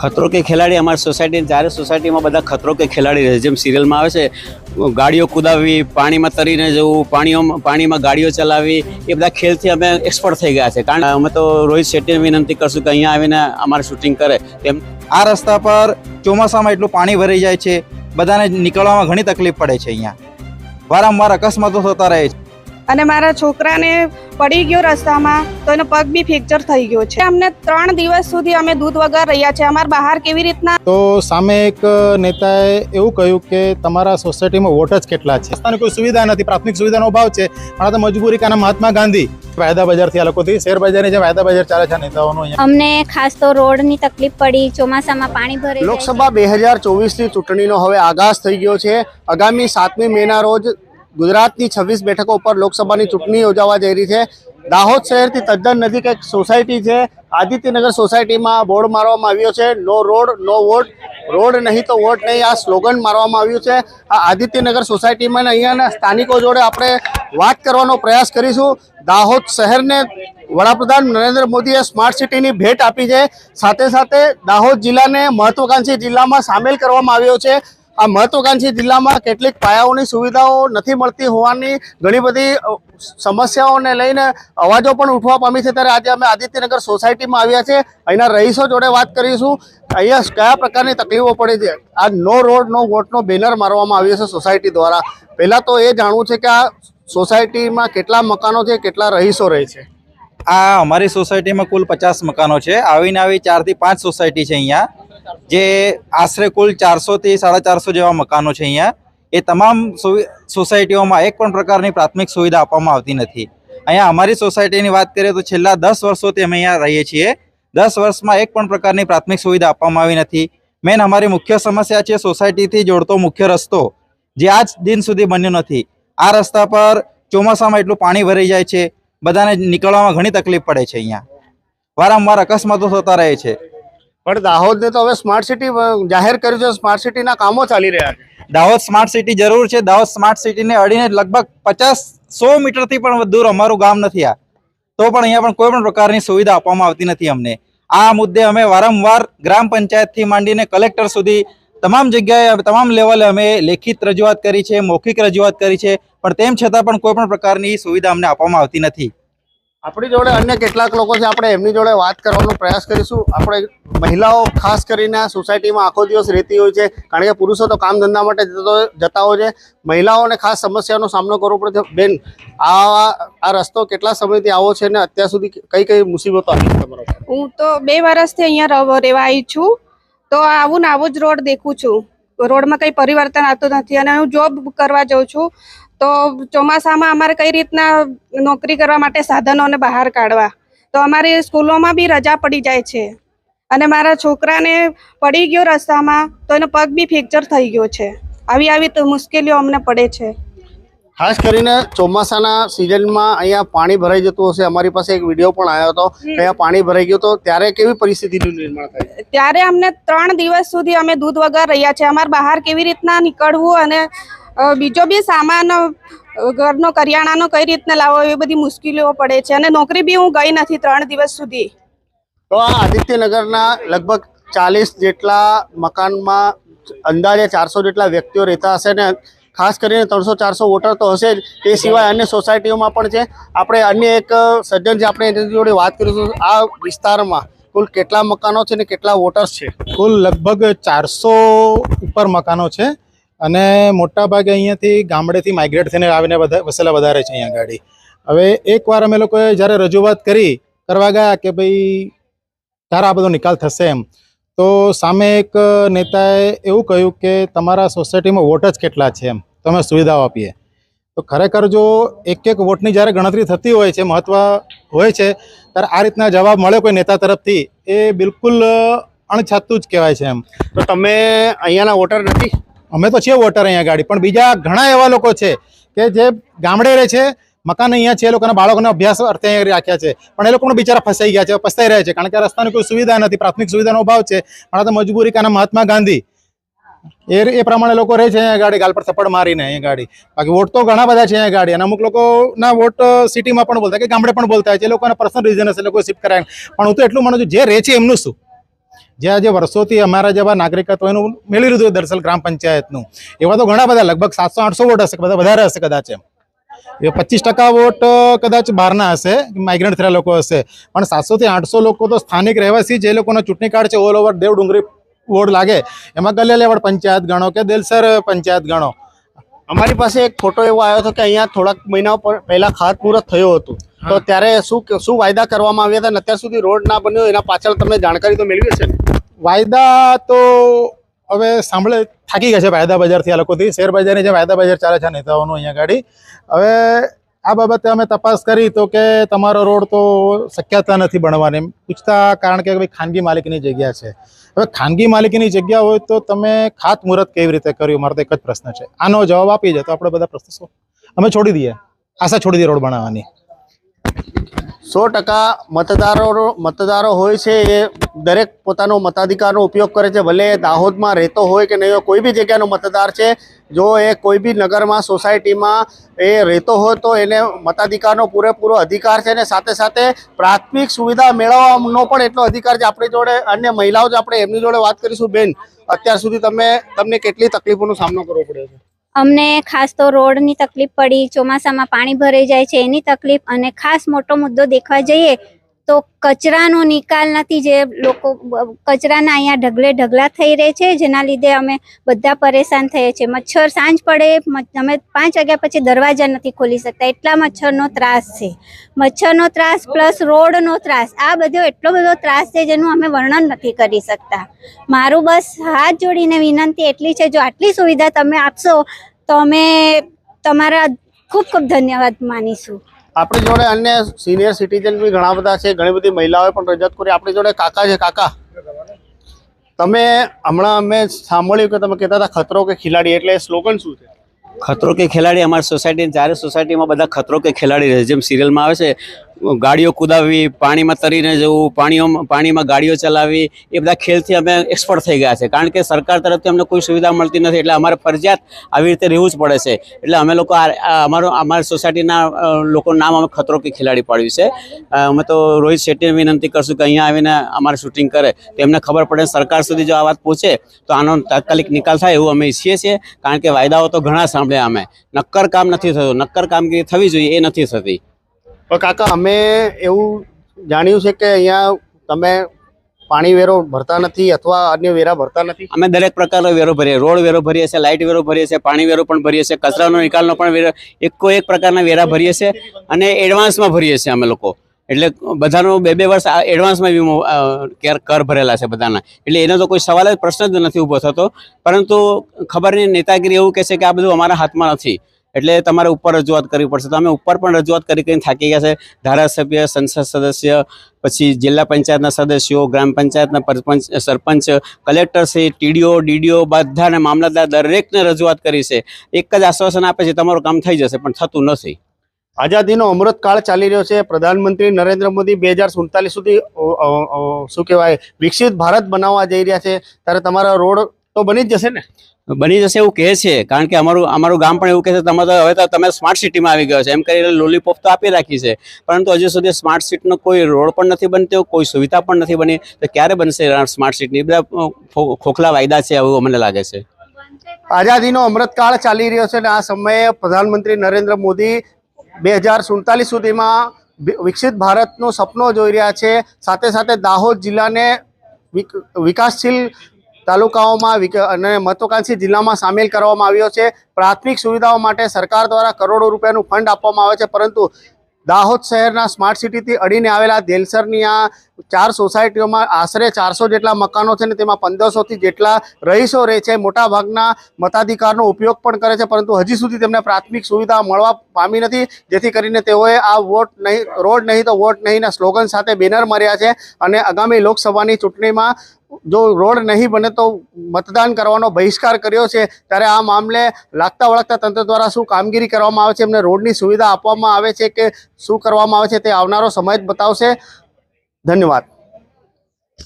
ખતરો કે ખેલાડી અમારી સોસાયટી જ્યારે સોસાયટીમાં બધા ખતરો કે ખેલાડી રહે જેમ સિરિયલમાં આવે છે, ગાડીઓ કુદાવવી પાણીમાં તરીને જવું, પાણીઓમાં પાણીમાં ગાડીઓ ચલાવવી એ બધા ખેલથી અમે એક્સપર્ટ થઈ ગયા છે. કારણ અમે તો રોહિત શેટ્ટીને વિનંતી કરશું કે અહીંયા આવીને અમારે શૂટિંગ કરે. તેમ આ રસ્તા પર ચોમાસામાં એટલું પાણી ભરાઈ જાય છે, બધાને નીકળવામાં ઘણી તકલીફ પડે છે અહીંયા. વારંવાર અકસ્માતો થતા રહે છે. અને મારા છોકરાને પડી ગયો રસ્તામાં તો એનો પગ બી ફ્રેક્ચર થઈ ગયો છે. અમને ત્રણ દિવસ સુધી અમે દૂધ વગર રહ્યા છે અમારે બહાર કેવી રીતના? તો સામે એક નેતાએ એવું કહ્યું કે તમારા સોસાયટીમાં વોટ જ કેટલા છે? રસ્તાની કોઈ સુવિધા નથી પ્રાથમિક સુવિધાનો અભાવ છે. પણ તો મજબૂરી કાના મહાત્મા ગાંધી વાયદા બજારથી આ લોકોથી શેર બજારની જે વાયદા બજાર ચાલે છે નેતાઓનું અમને ખાસ તો રોડની તકલીફ પડી ચોમાસામાં પાણી ભરે લોકસભા બે હજાર ચોવીસની ચૂંટણીનો હવે આગાઝ થઈ ગયો છે. આગામી સાતમી મેના રોજ ગુજરાતની છવ્વીસ બેઠકો ઉપર લોકસભાની ચૂંટણી યોજાવા જઈ રહી છે. દાહોદ શહેરથી તદ્દન નજીક એક સોસાયટી છે. આદિત્યનગર સોસાયટીમાં બોર્ડ મારવામાં આવ્યો છે. No road, no vote. Road નહીં તો વોટ નહીં. આ સ્લોગન મારવામાં આવ્યું છે. આ આદિત્યનગર સોસાયટીમાં અહીંયાના સ્થાનિકો જોડે આપણે વાત કરવાનો પ્રયાસ કરીશું. દાહોદ શહેરને વડાપ્રધાન નરેન્દ્ર મોદીએ સ્માર્ટ સિટીની ભેટ આપી છે. સાથે સાથે દાહોદ જિલ્લાને મહત્વાકાંક્ષી જિલ્લામાં સામેલ કરવામાં આવ્યો છે. આ મહત્વાકાંક્ષી જિલ્લામાં કેટલીક પાયાઓની સુવિધાઓ નથી મળતી હોવાની ઘણી બધી સમસ્યાઓને લઈને અવાજો પણ ઉઠવા પામી છે. ત્યારે આજે અમે આદિત્યનગર સોસાયટીમાં આવ્યા છે અહીંના રહીશો જોડે વાત કરીશું. અહીંયા કયા પ્રકારની તકલીફો પડે છે? આ નો રોડ, નો વોટનો બેનર મારવામાં આવ્યો છે સોસાયટી દ્વારા. પહેલાં તો એ જાણવું છે કે આ સોસાયટીમાં કેટલા મકાનો છે, કેટલા રહીશો રહે છે? આ અમારી સોસાયટીમાં કુલ પચાસ મકાનો છે. આવીને આવી ચારથી પાંચ સોસાયટી છે અહીંયા. જે આશરે કુલ ચારસોથી સાડા ચારસો જેવા મકાનો છે અહીંયા, એ તમામ સોસાયટીઓમાં એક પણ પ્રકારની પ્રાથમિક સુવિધા આપવામાં આવતી નથી. અહીંયા અમારી સોસાયટીની વાત કરીએ તો છેલ્લા દસ વર્ષોથી અમે અહીંયા રહીએ છીએ. દસ વર્ષમાં એક પણ પ્રકારની પ્રાથમિક સુવિધા આપવામાં આવી નથી. મેન અમારી મુખ્ય સમસ્યા છે સોસાયટીથી જોડતો મુખ્ય રસ્તો, જે આજ દિન સુધી બન્યો નથી. આ રસ્તા પર ચોમાસામાં એટલું પાણી ભરાઈ જાય છે, બધાને નીકળવામાં ઘણી તકલીફ પડે છે અહીંયા. વારંવાર અકસ્માતો થતા રહે છે. પણ દાહોદને તો હવે સ્માર્ટ સિટી જાહેર કર્યું છે સ્માર્ટ સિટીના કામો ચાલી રહ્યા છે. દાહોદ સ્માર્ટ સિટી જરૂર છે. દાહોદ સ્માર્ટ સિટીને અડીને લગભગ પચાસ સો મીટરથી પણ દૂર અમારું ગામ નથી આ. તો પણ અહીંયા પણ કોઈ પણ પ્રકારની સુવિધા આપવામાં આવતી નથી અમને. આ મુદ્દે અમે વારંવાર ગ્રામ પંચાયતથી માંડીને કલેક્ટર સુધી તમામ જગ્યાએ તમામ લેવલે અમે લેખિત રજૂઆત કરી છે, મૌખિક રજૂઆત કરી છે. પણ તેમ છતાં પણ કોઈ પણ પ્રકારની સુવિધા અમને આપવામાં આવતી નથી. આપણી જોડે અન્ય કેટલાક લોકો છે, આપણે એમની જોડે વાત કરવાનો પ્રયાસ કરીશું. આપણે મહિલાઓ, ખાસ કરીને સોસાયટીમાં આખો દિવસ રહેતી હોય છે, કારણ કે પુરુષો તો કામ ધંધા માટે જતો હોય છે. મહિલાઓને ખાસ સમસ્યાનો સામનો કરવો પડે છે. બેન આ આ રસ્તો કેટલા સમયથી આવો છે ને અત્યાર સુધી કઈ કઈ મુસીબતો આવી છે હું તો બે વર્ષથી અહીંયા રહેવા આવી છું. તો આવું ને આવું જ રોડ દેખું છું. રોડમાં કંઈ પરિવર્તન આવતું નથી અને હું જોબ કરવા જાઉં છું. તો ચોમાસામાં અમારે કઈ રીતના નોકરી કરવા માટે સાધનોને બહાર કાઢવા? તો અમારી સ્કૂલોમાં બી રજા પડી જાય છે. અને મારા છોકરાને પડી ગયો રસ્તામાં તો એનો પગ બી ફ્રેક્ચર થઈ ગયો છે. આવી આવી મુશ્કેલીઓ અમને પડે છે. ખાસ કરીને ચોમાસાના સિઝનમાં અહીંયા પાણી ભરાઈ જતું હશે. અમારી પાસે એક વીડિયો પણ આવ્યો હતો અહીંયા પાણી ભરાઈ ગયું તો ત્યારે કેવી પરિસ્થિતિનું નિર્માણ થાય? ત્યારે અમને ત્રણ દિવસ સુધી અમે દૂધ વગર રહ્યા છે. અમારે બહાર કેવી રીતના નીકળવું અને બીજો બી સામાન ઘરનો કરિયાણાનો કઈ રીતના લાવો એ બધી મુશ્કેલીઓ પડે છે અને નોકરી બી હું ગઈ નથી ત્રણ દિવસ સુધી. તો આ આદિત્યનગરના લગભગ ચાલીસ જેટલા મકાનમાં અંદાજે ચારસો જેટલા વ્યક્તિઓ રહેતા હશે ને ખાસ કરીને ત્રણસો ચારસો વોટર તો હશે જ. તે સિવાય અન્ય સોસાયટીઓમાં પણ છે. આપણે અન્ય એક સજ્જન છે આપણે એની જોડે વાત કરીશું આ વિસ્તારમાં કુલ કેટલા મકાનો છે ને કેટલા વોટર્સ છે? કુલ લગભગ ચારસો ઉપર મકાનો છે. અને મોટા ભાગે અહીંયાથી ગામડેથી માઇગ્રેટ થઈને આવીને વસેલા વધારે છે અહીંયા ગાડી. હવે એકવાર અમે લોકોએ જ્યારે રજૂઆત કરી, કરવા ગયા કે ભાઈ તારા આ બધો નિકાલ થશે એમ, તો સામે એક નેતાએ એવું કહ્યું કે તમારા સોસાયટીમાં વોટ જ કેટલા છે એમ, તમે સુવિધાઓ આપીએ. તો ખરેખર જો એક એક વોટની જ્યારે ગણતરી થતી હોય છે, મહત્વ હોય છે, ત્યારે આ રીતના જવાબ મળે કોઈ નેતા તરફથી, એ બિલકુલ અણછાતું જ કહેવાય છે એમ. તો તમે અહીંયાના વોટર નથી? અમે તો છીએ વોટર અહીંયા ગાડી, પણ બીજા ઘણા એવા લોકો છે કે જે ગામડે રહે છે, મકાન અહીંયા છે, એ લોકોના બાળકોને અભ્યાસ અર્થે અહીંયા રાખ્યા છે, પણ એ લોકો પણ બિચારા ફસાઈ ગયા છે, પસ્તાઈ રહ્યા છે, કારણ કે રસ્તાની કોઈ સુવિધા નથી, પ્રાથમિક સુવિધાનો અભાવ છે, પણ તો મજબૂરી કારણ મહાત્મા ગાંધી. એ એ પ્રમાણે લોકો રહે છે અહીંયા ગાડી, ગાલ પર થપ્પડ મારીને અહીંયા ગાડી. બાકી વોટ તો ઘણા બધા છે અહીંયા ગાડી, અને અમુક લોકોના વોટ સિટીમાં પણ બોલતા કે ગામડે પણ બોલતા હોય છે, એ લોકોના પર્સનલ રીઝન હશે લોકો શિફ્ટ કરાય. પણ હું તો એટલું માનું છું, જે રહે છે એમનું શું? જે આજે વર્ષોથી અમારા જેવા નાગરિકત્વ એનું મેળવી લીધું દરસલ ગ્રામ પંચાયતનું. એવા તો ઘણા બધા, લગભગ સાતસો, આઠસો વોટ હશે, બધા વધારે હશે કદાચ એ પચીસ ટકા વોટ કદાચ બહારના હશે માઇગ્રન્ટ થયેલા લોકો હશે. પણ સાતસોથી આઠસો લોકો તો સ્થાનિક રહેવાસી જે લોકોનો ચૂંટણી કાર્ડ છે all over Dev Dungri ward લાગે. એમાં ગલેલેવડ પંચાયત ગણો કે દેલસર પંચાયત ગણો? અમારી પાસે એક ફોટો એવો આવ્યો હતો કે અહીંયા થોડાક મહિનાઓ પહેલા ખાતમુહૂર્ત થયું હતું. તો ત્યારે શું શું વાયદા કરવામાં આવ્યા હતા અને અત્યાર સુધી રોડ ના બન્યો એના પાછળ તમને જાણકારી તો મેળવી હશે વાયદા તો હવે સાંભળે થાકી ગયા છે વાયદા બજારથી આ લોકોથી. શેર બજારની જે વાયદા બજાર ચાલે છે નેતાઓનું અહીંયા ગાડી. હવે આ બાબતે અમે તપાસ કરી તો કે તમારો રોડ તો શક્યતા નથી બનવાની. પૂછતા કારણ કે ભાઈ ખાનગી માલિકીની જગ્યા છે. હવે ખાનગી માલિકીની જગ્યા હોય તો તમે ખાતમુહૂર્ત કેવી રીતે કર્યું? મારો તો એક જ પ્રશ્ન છે. આનો જવાબ આપી જાય તો આપણે બધા પ્રશ્નો શું? અમે છોડી દઈએ. આશા છોડી દઈએ રોડ બનાવવાની. સો ટકા મતદારો મતદારો હોય છે એ દરેક પોતાનો મતાધિકારનો ઉપયોગ કરે છે. ભલે દાહોદમાં રહેતો હોય કે નહીં કોઈ બી જગ્યાનો મતદાર છે, જો એ કોઈ બી નગરમાં, સોસાયટીમાં એ રહેતો હોય તો એને મતાધિકારનો પૂરેપૂરો અધિકાર છે અને સાથે સાથે પ્રાથમિક સુવિધા મેળવવાનો પણ એટલો અધિકાર છે. આપણી જોડે અન્ય મહિલાઓ જ આપણે એમની જોડે વાત કરીશું. બેન, અત્યાર સુધી તમે, તમને કેટલી તકલીફોનો સામનો કરવો પડ્યો છે? અમને ખાસ તો રોડની તકલીફ પડી, ચોમાસામાં પાણી ભરાઈ જાય છે, એની તકલીફ અને ખાસ મોટો મુદ્દો દેખવા જઈએ તો કચરાનો નિકાલ નથી જે લોકો કચરાના અહીંયા ઢગલે ઢગલા થઈ રહે છે, જેના લીધે અમે બધા પરેશાન થઈએ છીએ. મચ્છર સાંજ પડે અમે પાંચ વાગ્યા પછી દરવાજા નથી ખોલી શકતા, એટલા મચ્છરનો ત્રાસ છે. મચ્છરનો ત્રાસ પ્લસ રોડનો ત્રાસ, આ બધો એટલો બધો ત્રાસ છે જેનું અમે વર્ણન નથી કરી શકતા. મારું બસ હાથ જોડીને વિનંતી એટલી છે, જો આટલી સુવિધા તમે આપશો તો અમે તમારા ખૂબ ખૂબ ધન્યવાદ માનીશું. આપણી જોડે અન્ય સિનિયર સિટીઝન બી ઘણા બધા છે, ઘણી બધી મહિલાઓએ પણ રજૂઆત કરી. આપણી જોડે કાકા છે, કાકા. તમે હમણાં અમે સાંભળ્યું કે તમે કહેતા હતા ખતરો કે ખિલાડી, એટલે સ્લોગન શું છે? ખતરો કે ખેલાડી અમારી સોસાયટી ચારે સોસાયટીમાં બધા ખતરો કે ખેલાડી રહે જેમ સિરિયલમાં આવે છે, ગાડીઓ કુદાવવી, પાણીમાં તરીને જવું, પાણીઓમાં, પાણીમાં ગાડીઓ ચલાવવી, એ બધા ખેલથી અમે એક્સપર્ટ થઈ ગયા છે. કારણ કે સરકાર તરફથી અમને કોઈ સુવિધા મળતી નથી, એટલે અમારે ફરજિયાત આવી રીતે રહેવું જ પડે છે. એટલે અમે લોકો અમારો, અમારી સોસાયટીના લોકોનું નામ અમે ખતરો કે ખેલાડી પાડ્યું છે. અમે તો રોહિત શેટ્ટીને વિનંતી કરશું કે અહીંયા આવીને અમારે શૂટિંગ કરે. તો એમને ખબર પડે સરકાર સુધી જો આ વાત પહોંચે, તો આનો તાત્કાલિક નિકાલ થાય એવું અમે ઈચ્છીએ છીએ. કારણ કે વાયદાઓ તો ઘણા સાંભળ્યા અમે. નક્કર કામ નથી થતું. નક્કર કામગીરી થવી જોઈએ એ નથી થતી. પણ કાકા અમે એવું જાણ્યું છે કે અહીંયા તમે પાણી વેરો ભરતા નથી અથવા અન્ય વેરા ભરતા નથી? અમે દરેક પ્રકારનો વેરો ભરીએ. રોડ વેરો ભરીએ છીએ લાઇટ વેરો ભરીએ છીએ પાણી વેરો પણ ભરીએ છીએ કચરાનો નિકાલનો પણ વેરો એકો એક પ્રકારના વેરા ભરીએ છીએ અને એડવાન્સમાં ભરીએ છીએ અમે લોકો. એટલે બધાનો બે બે વર્ષ એડવાન્સમાં વીમો કેર ભરેલા છે બધાના. એટલે એનો તો કોઈ સવાલ જ, પ્રશ્ન જ નથી ઊભો થતો. પરંતુ ખબર નહીં, નેતાગીરી એવું કહે છે કે આ બધું અમારા હાથમાં નથી. એટલે તમારે ઉપર રજૂઆત કરવી પડશે. તો અમે ઉપર પણ રજૂઆત કરી કરીને થાકી ગયા છે. ધારાસભ્ય, સંસદ સદસ્ય, પછી જિલ્લા પંચાયતના સદસ્યો, ગ્રામ પંચાયતના સરપંચ સરપંચ, કલેક્ટર છે, ટીડીઓ, ડીડીઓ, બધાને મામલતદાર દરેકને રજૂઆત કરી છે. એક જ આશ્વાસન આપે છે, તમારું કામ થઈ જશે, પણ થતું નથી. આઝાદીનો અમૃતકાળ ચાલી રહ્યો છે. પ્રધાનમંત્રી નરેન્દ્ર મોદી બે હજાર સુડતાલીસ સુધી શું કહેવાય વિકસિત ભારત બનાવવા જઈ રહ્યા છે. ત્યારે તમારા રોડ તો બની જ જશે ને? બની જશે એવું કહે છે. કારણ કે અમારું અમારું ગામ પણ એવું કહે છે તમે તો હવે તો તમે સ્માર્ટ સિટીમાં આવી ગયો છે. એમ કરીને લોલીપોપ તો આપી રાખી છે. પરંતુ હજુ સુધી સ્માર્ટ સિટીનો કોઈ રોડ પણ નથી બનતો કોઈ સુવિધા પણ નથી બની. તો ક્યારે બનશે સ્માર્ટ સિટીની બધા ખોખલા વાયદા છે એવું અમને લાગે છે. આઝાદીનો અમૃતકાળ ચાલી રહ્યો છે અને આ સમયે પ્રધાનમંત્રી નરેન્દ્ર મોદી બે હજાર સુડતાલીસ સુધીમાં વિકસિત ભારતનું સપનો જોઈ રહ્યા છે. સાથે સાથે દાહોદ જિલ્લાને વિક- વિકાસશીલ તાલુકાઓમાં અને મહત્વાકાંક્ષી જિલ્લામાં સામેલ કરવામાં આવ્યો છે. પ્રાથમિક સુવિધાઓ માટે સરકાર દ્વારા કરોડો રૂપિયાનું ફંડ આપવામાં આવે છે. પરંતુ દાહોદ શહેરના સ્માર્ટ સિટીથી અડીને આવેલા દેલસરની આ ચાર સોસાયટીઓમાં આશરે ચારસો જેટલા મકાનો છે ને તેમાં પંદરસોથી જેટલા રહીશો રહે છે. મોટાભાગના મતાધિકારનો ઉપયોગ પણ કરે છે, પરંતુ હજી સુધી તેમને પ્રાથમિક સુવિધા મળવા પામી નથી. જેથી કરીને તેઓએ આ વોટ નહીં, રોડ નહીં તો વોટ નહીંના સ્લોગન સાથે બેનર માર્યા છે. અને આગામી લોકસભાની ચૂંટણીમાં જો રોડ નહીં બને તો મતદાન કરવાનો બહિષ્કાર કર્યો છે, ત્યારે આ મામલે લાગતા વળગતા તંત્ર દ્વારા શું કામગીરી કરવામાં આવે છે, એમને રોડની સુવિધા આપવામાં આવે છે કે શું કરવામાં આવે છે તે આવનારો સમય જ બતાવશે. ધન્યવાદ.